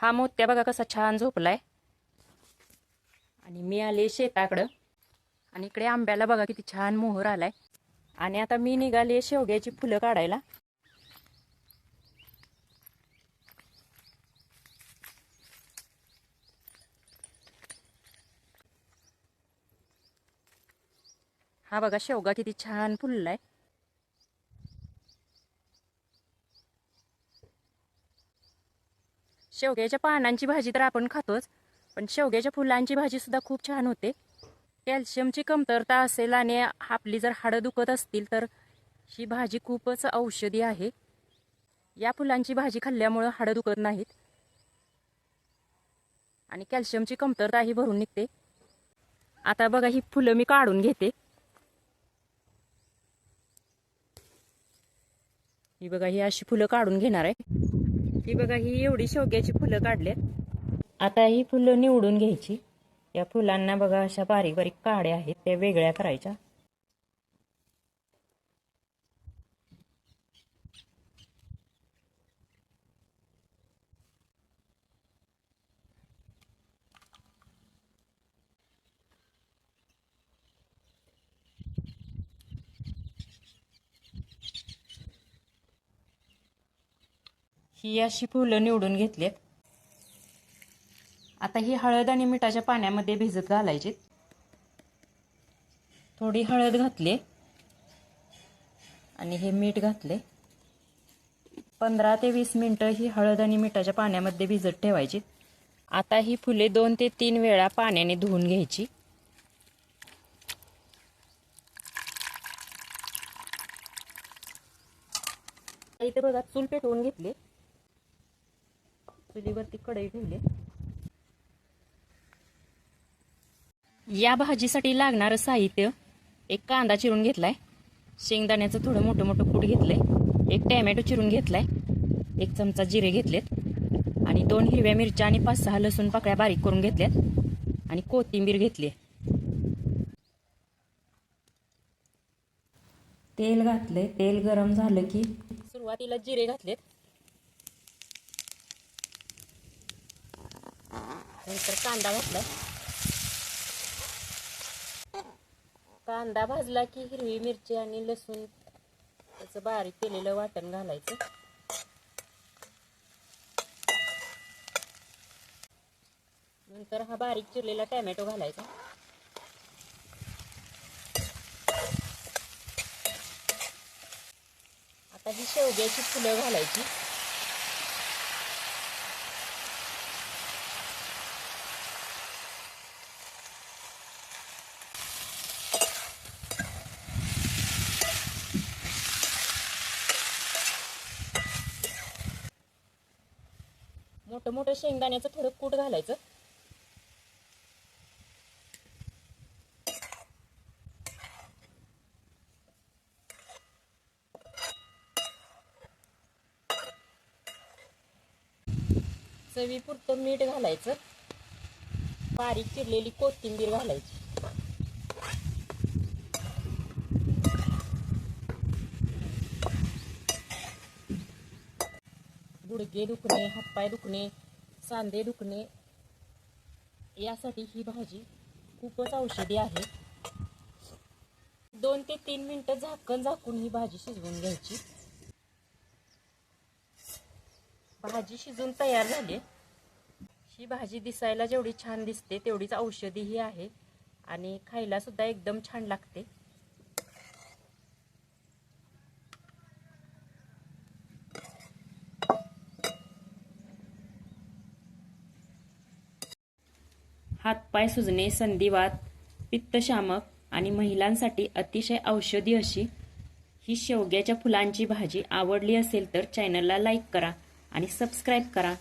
हा मोत्या बघा कसा छान झोपलाय. आणि मी आले शेताकडं. आणि इकडे आंब्याला बघा किती छान मोहर आलाय. आणि आता मी निघाले शेवग्याची फुलं काढायला. हा बघा शेवगा किती छान फुललाय. शेवग्याच्या पानांची भाजी तर आपण खातोच पण शेवग्याच्या फुलांची भाजी सुद्धा खूप छान होते. कॅल्शियमची कमतरता असेल आणि आपली जर हाडं दुखत असतील तर ही भाजी खूपच औषधी आहे. या फुलांची भाजी खाल्ल्यामुळं हाडं दुखत नाहीत. आणि कॅल्शियमची कमतरता ही भरून निघते. आता बघा ही फुलं मी काढून घेते. ही बघा ही अशी फुलं काढून घेणार आहे. ही बघा ही एवढी शेवग्याची फुलं काढलेत. आता ही फुलं निवडून घ्यायची. या फुलांना बघा अशा बारीक बारीक काड्या आहेत. त्या वेगळ्या करायच्या. ही अशी फुलं निवडून घेतलीत. आता ही हळद आणि मिठाच्या पाण्यामध्ये भिजत घालायची. थोडी हळद घातली. आणि हे मीठ घातले. पंधरा ते वीस मिनटं ही हळद आणि मिठाच्या पाण्यामध्ये भिजत ठेवायची. आता ही फुले दोन ते तीन वेळा पाण्याने धुवून घ्यायची. इथे बघा चूल पेटवून घेतली. चुलीवरती कढई ठेवली. या भाजीसाठी लागणारं साहित्य एक कांदा चिरून घेतलाय. शेंगदाण्याचं थोडं मोठं मोठं कूट घेतलंय. एक टॅमॅटो चिरून घेतलाय. एक चमचा जिरे घेतलेत. आणि दोन हिरव्या मिरच्या आणि पाच सहा लसूण पाकळ्या बारीक करून घेतल्यात. आणि कोथिंबीर घेतली तेल घातले तेल गरम झालं की सुरुवातीला जिरे घातलेत. नंतर कांदा घातला कांदा भाजला की हिरवी मिरची आणि लसूण त्याचं बारीक केलेलं वाटण घालायचं. नंतर हा बारीक चिरलेला टॅमॅटो घालायचा. आता ही शेवग्याची फुलं घालायची. मोठं मोठं शेंगदाण्याचं थोडं कूट घालायचं. चवीपुरतं मीठ घालायचं. बारीक चिरलेली कोथिंबीर घालायची. गुडघे दुखणे हातपाय दुखणे सांधे दुखणे यासाठी ही भाजी खूपच औषधी आहे. दोन ते तीन मिनटं झाकण झाकून ही भाजी शिजवून घ्यायची. भाजी शिजून तयार झाली. ही भाजी दिसायला जेवढी छान दिसते तेवढीच औषधीही आहे आणि खायला सुद्धा एकदम छान लागते. हातपाय सुजणे संधिवात पित्तशामक आणि महिलांसाठी अतिशय औषधी अशी ही शेवग्याच्या फुलांची भाजी आवडली असेल तर चॅनलला लाईक करा आणि सबस्क्राईब करा.